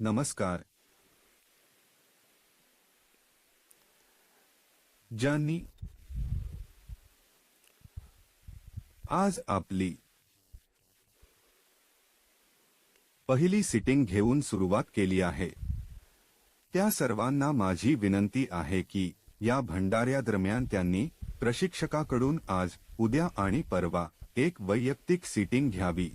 नमस्कार. ज्यांनी आज आपली पहिली सिटिंग घेऊन सुरुवात केली आहे त्या सर्वांना माझी विनंती आहे की या भंडाऱ्यादरम्यान त्यांनी प्रशिक्षकाकडून आज उद्या आणि परवा एक वैयक्तिक सिटिंग घ्यावी.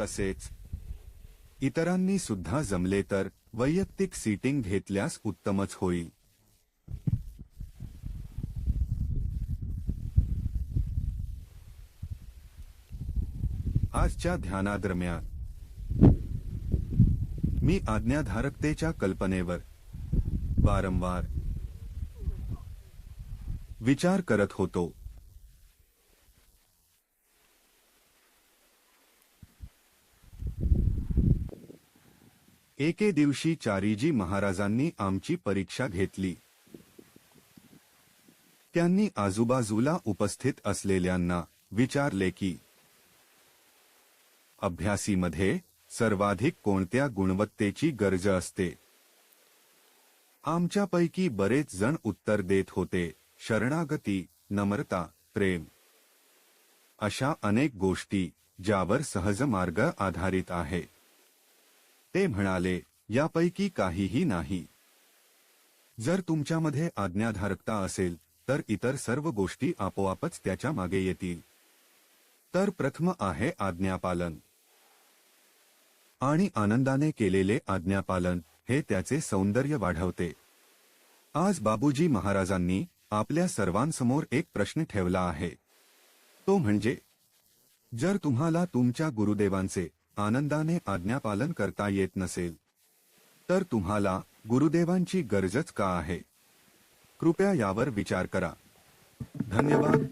तसेच इतरांनी सुद्धा जमले तर वैयक्तिक सीटिंग घेतल्यास उत्तमच होईल. आजच्या ध्यानादरम्यान मी आज्ञाधारकतेच्या कल्पनेवर वारंवार विचार करत होतो. एके दिवशी चारीजी महाराजांनी आमची परीक्षा घेतली. त्यांनी आजूबाजूला उपस्थित असलेल्यांना विचारले की अभ्यासीमध्ये सर्वाधिक कोणत्या गुणवत्तेची गरज असते? आमच्यापैकी बरेच जण उत्तर देत होते शरणागती नम्रता प्रेम. अशा अनेक गोष्टी ज्यावर सहज मार्ग आधारित आहे. ते म्हणाले यापैकी काहीही नाही. जर तुमच्यामध्ये आज्ञाधारकता असेल तर इतर सर्व गोष्टी आपोआपच त्याच्यामागे येतील. तर प्रथम आहे आज्ञापालन. आणि आनंदाने केलेले आज्ञापालन हे त्याचे सौंदर्य वाढवते. आज बाबूजी महाराजांनी आपल्या सर्वांसमोर एक प्रश्न ठेवला आहे. तो म्हणजे जर तुम्हाला तुमच्या गुरुदेवांचे आनंदाने आज्ञापालन करता येत नसेल. तर तुम्हाला गुरुदेवांची गरजच का आहे? कृपया यावर विचार करा. धन्यवाद.